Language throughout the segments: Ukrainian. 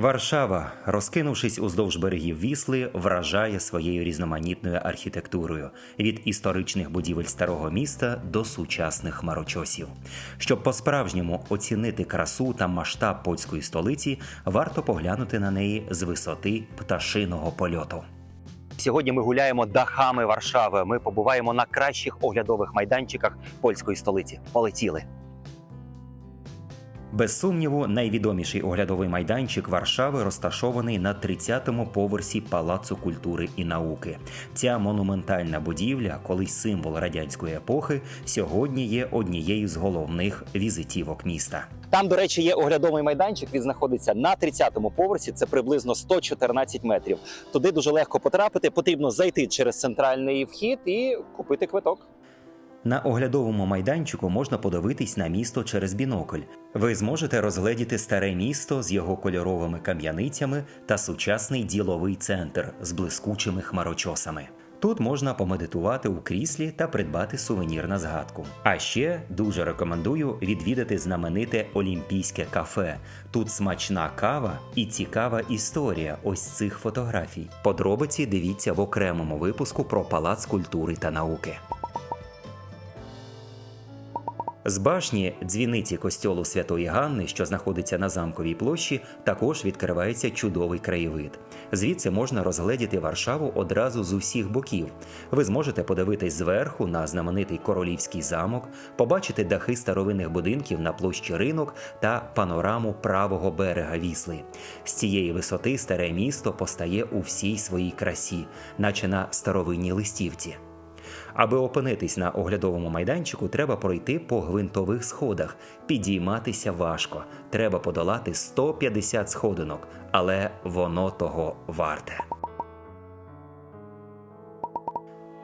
Варшава, розкинувшись уздовж берегів Вісли, вражає своєю різноманітною архітектурою від історичних будівель старого міста до сучасних хмарочосів. Щоб по-справжньому оцінити красу та масштаб польської столиці, варто поглянути на неї з висоти пташиного польоту. Сьогодні ми гуляємо дахами Варшави. Ми побуваємо на кращих оглядових майданчиках польської столиці. Полетіли. Без сумніву, найвідоміший оглядовий майданчик Варшави розташований на 30-му поверсі Палацу культури і науки. Ця монументальна будівля, колись символ радянської епохи, сьогодні є однією з головних візитівок міста. Там, до речі, є оглядовий майданчик. Він знаходиться на 30-му поверсі. Це приблизно 114 метрів. Туди дуже легко потрапити. Потрібно зайти через центральний вхід і купити квиток. На оглядовому майданчику можна подивитись на місто через бінокль. Ви зможете розгледіти старе місто з його кольоровими кам'яницями та сучасний діловий центр з блискучими хмарочосами. Тут можна помедитувати у кріслі та придбати сувенір на згадку. А ще дуже рекомендую відвідати знамените Олімпійське кафе. Тут смачна кава і цікава історія ось цих фотографій. Подробиці дивіться в окремому випуску про Палац культури та науки. З башні дзвіниці костьолу Святої Ганни, що знаходиться на замковій площі, також відкривається чудовий краєвид. Звідси можна розгледіти Варшаву одразу з усіх боків. Ви зможете подивитись зверху на знаменитий королівський замок, побачити дахи старовинних будинків на площі ринок та панораму правого берега Вісли. З цієї висоти старе місто постає у всій своїй красі, наче на старовинній листівці. Аби опинитись на оглядовому майданчику, треба пройти по гвинтових сходах. Підійматися важко. Треба подолати 150 сходинок, але воно того варте.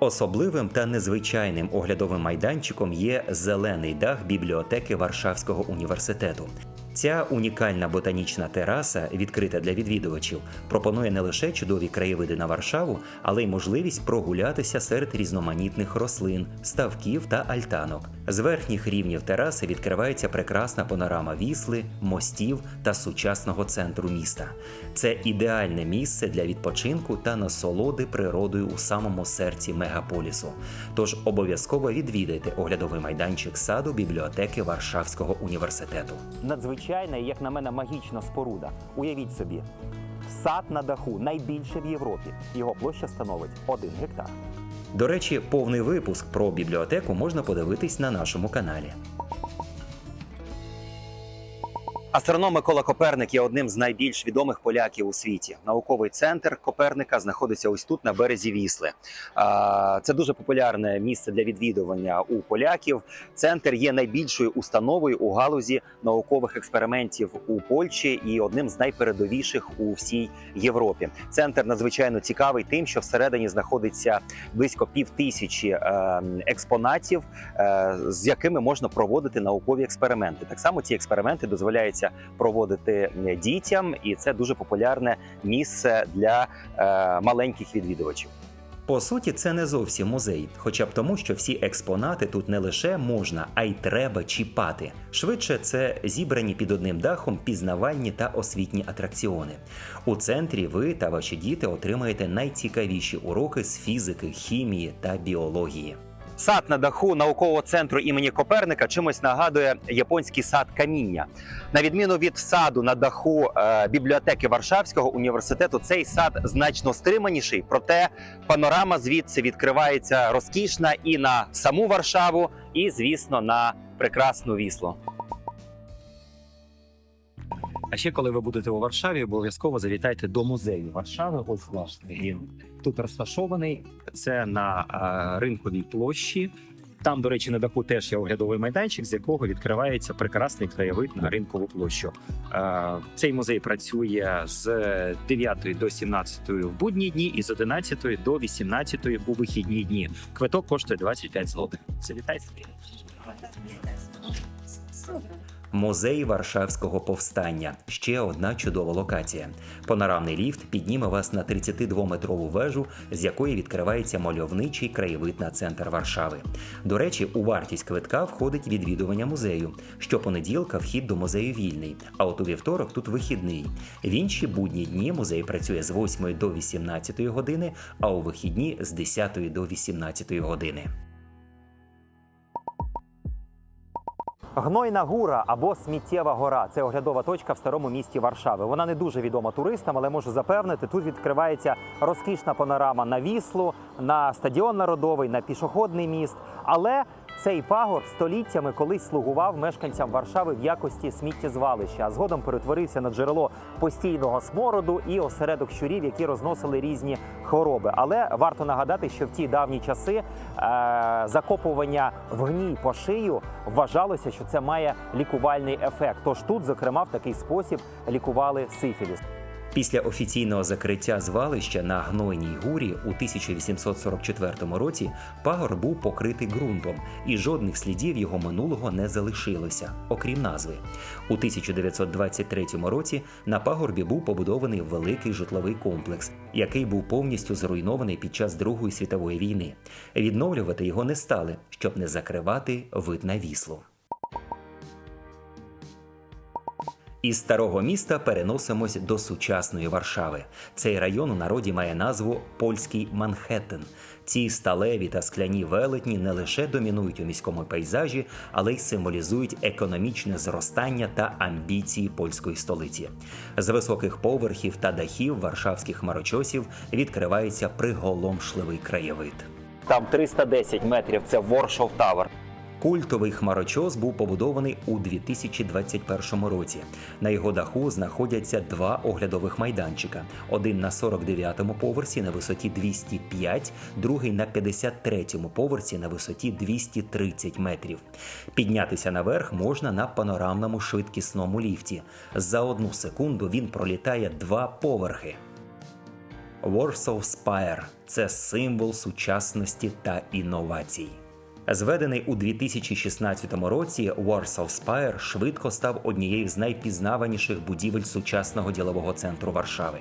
Особливим та незвичайним оглядовим майданчиком є зелений дах бібліотеки Варшавського університету. Ця унікальна ботанічна тераса, відкрита для відвідувачів, пропонує не лише чудові краєвиди на Варшаву, але й можливість прогулятися серед різноманітних рослин, ставків та альтанок. З верхніх рівнів тераси відкривається прекрасна панорама вісли, мостів та сучасного центру міста. Це ідеальне місце для відпочинку та насолоди природою у самому серці мегаполісу. Тож обов'язково відвідайте оглядовий майданчик саду бібліотеки Варшавського університету. Надзвичайна, і, як на мене, магічна споруда. Уявіть собі, сад на даху найбільше в Європі. Його площа становить 1 гектар. До речі, повний випуск про бібліотеку можна подивитись на нашому каналі. Астроном Микола Коперник є одним з найбільш відомих поляків у світі. Науковий центр Коперника знаходиться ось тут на березі Вісли. Це дуже популярне місце для відвідування у поляків. Центр є найбільшою установою у галузі наукових експериментів у Польщі і одним з найпередовіших у всій Європі. Центр надзвичайно цікавий тим, що всередині знаходиться близько пів тисячі е, експонатів, е, з якими можна проводити наукові експерименти. Так само ці експерименти дозволяється проводити е, дітям, і це дуже популярне місце для е, маленьких відвідувачів. По суті, це не зовсім музей, хоча б тому, що всі експонати тут не лише можна, а й треба чіпати. Швидше це зібрані під одним дахом пізнавальні та освітні атракціони. У центрі ви та ваші діти отримаєте найцікавіші уроки з фізики, хімії та біології. Сад на даху наукового центру імені Коперника чимось нагадує японський сад каміння. На відміну від саду на даху е, бібліотеки Варшавського університету, цей сад значно стриманіший, проте панорама звідси відкривається розкішна і на саму Варшаву, і, звісно, на прекрасну віслу. А ще коли ви будете у Варшаві, обов'язково завітайте до музею Варшави. Ось власне він тут розташований. Це на ринковій площі. Там, до речі, на даху теж є оглядовий майданчик, з якого відкривається прекрасний краєвид на ринкову площу. Цей музей працює з 9 до 17 в будні дні і з 11 до 18 у вихідні дні. Квиток коштує 25 злотих. Завітайте. Музей Варшавського повстання ще одна чудова локація. Панорамний ліфт підніме вас на 32-метрову вежу, з якої відкривається мальовничий краєвид на центр Варшави. До речі, у вартість квитка входить відвідування музею. Щопонеділка вхід до музею вільний, а от у вівторок тут вихідний. В інші будні дні музей працює з 8 до 18 години, а у вихідні з 10 до 18 години. Гнойна гура або сміттєва гора це оглядова точка в старому місті Варшави. Вона не дуже відома туристам, але можу запевнити, тут відкривається розкішна панорама на Віслу, на стадіон народовий, на пішохідний міст. Але цей пагор століттями колись слугував мешканцям Варшави в якості сміттєзвалища, а згодом перетворився на джерело постійного смороду і осередок щурів, які розносили різні хвороби. Але варто нагадати, що в ті давні часи е, закопування в гній по шию вважалося, що це має лікувальний ефект. Тож тут, зокрема, в такий спосіб лікували сифіліс. Після офіційного закриття звалища на Гнойній гурі у 1844 році пагор був покритий ґрунтом, і жодних слідів його минулого не залишилося, окрім назви. У 1923 році на пагорбі був побудований великий житловий комплекс, який був повністю зруйнований під час Другої світової війни. Відновлювати його не стали, щоб не закривати вид на віслу. Із старого міста переносимось до сучасної Варшави. Цей район у народі має назву Польський Манхеттен. Ці сталеві та скляні велетні не лише домінують у міському пейзажі, але й символізують економічне зростання та амбіції польської столиці. З високих поверхів та дахів варшавських хмарочосів відкривається приголомшливий краєвид. Там 310 метрів. Це Воршов Тавер. Культовий хмарочос був побудований у 2021 році. На його даху знаходяться два оглядових майданчика: один на 49-му поверсі на висоті 205, другий на 53-му поверсі на висоті 230 метрів. Піднятися наверх можна на панорамному швидкісному ліфті. За одну секунду він пролітає два поверхи. Warsaw Spire – це символ сучасності та інновацій. Зведений у 2016 році, Warsaw Spire швидко став однією з найпізнаваніших будівель сучасного ділового центру Варшави.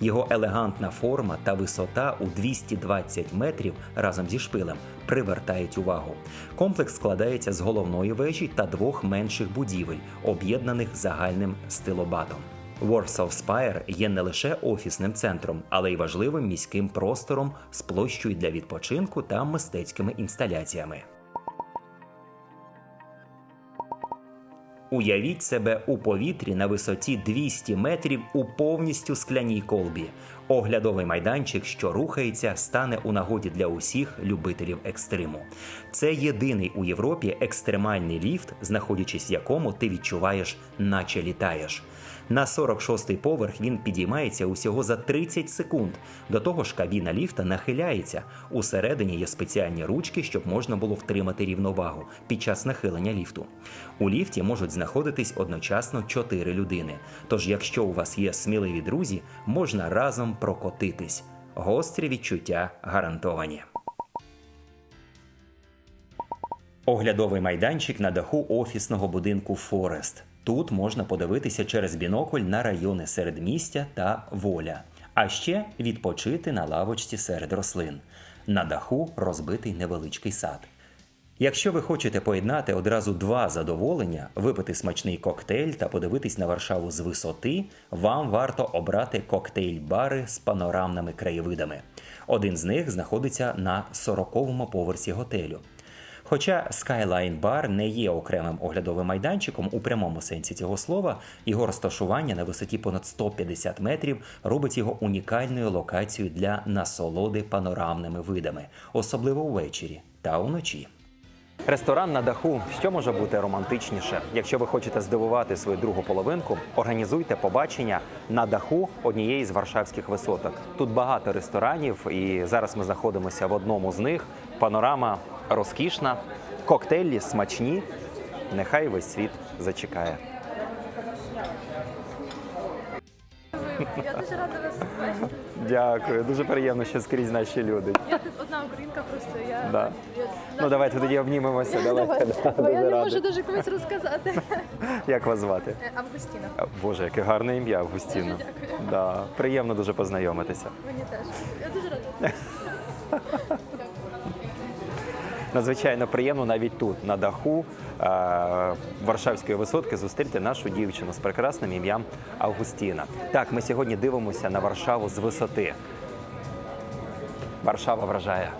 Його елегантна форма та висота у 220 метрів разом зі шпилем привертають увагу. Комплекс складається з головної вежі та двох менших будівель, об'єднаних загальним стилобатом. Warsaw Spire є не лише офісним центром, але й важливим міським простором з площею для відпочинку та мистецькими інсталяціями. Уявіть себе у повітрі на висоті 200 метрів у повністю скляній колбі. Оглядовий майданчик, що рухається, стане у нагоді для усіх любителів екстриму. Це єдиний у Європі екстремальний ліфт, знаходячись в якому ти відчуваєш, наче літаєш. На 46-й поверх він підіймається усього за 30 секунд. До того ж, кабіна ліфта нахиляється. Усередині є спеціальні ручки, щоб можна було втримати рівновагу під час нахилення ліфту. У ліфті можуть знаходитись одночасно 4 людини. Тож, якщо у вас є сміливі друзі, можна разом прокотитись. Гострі відчуття гарантовані. Оглядовий майданчик на даху офісного будинку Форест. Тут можна подивитися через бінокль на райони середмістя та воля, а ще відпочити на лавочці серед рослин. На даху розбитий невеличкий сад. Якщо ви хочете поєднати одразу два задоволення, випити смачний коктейль та подивитись на Варшаву з висоти, вам варто обрати коктейль-бари з панорамними краєвидами. Один з них знаходиться на 40-му поверсі готелю. Хоча Skyline Bar не є окремим оглядовим майданчиком у прямому сенсі цього слова, його розташування на висоті понад 150 метрів робить його унікальною локацією для насолоди панорамними видами, особливо ввечері та уночі. Ресторан на даху. Що може бути романтичніше? Якщо ви хочете здивувати свою другу половинку, організуйте побачення на даху однієї з варшавських висоток. Тут багато ресторанів, і зараз ми знаходимося в одному з них. Панорама розкішна, коктейлі смачні. Нехай весь світ зачекає. Я дуже рада вас бачити. Дякую, дуже приємно, що скрізь наші люди. Я тут одна українка просто. Я, Да. Ну давайте тоді обнімемося. Давайте. Да, Бо я дуже не можу дуже комусь розказати. Як вас звати? Е, Августіна. Боже, яке гарне ім'я Августіна. Дуже дякую. Да, приємно дуже познайомитися. Мені теж. Я дуже рада. Надзвичайно приємно навіть тут, на даху е, Варшавської висотки, зустріти нашу дівчину з прекрасним ім'ям Августіна. Так, ми сьогодні дивимося на Варшаву з висоти. Варшава вражає.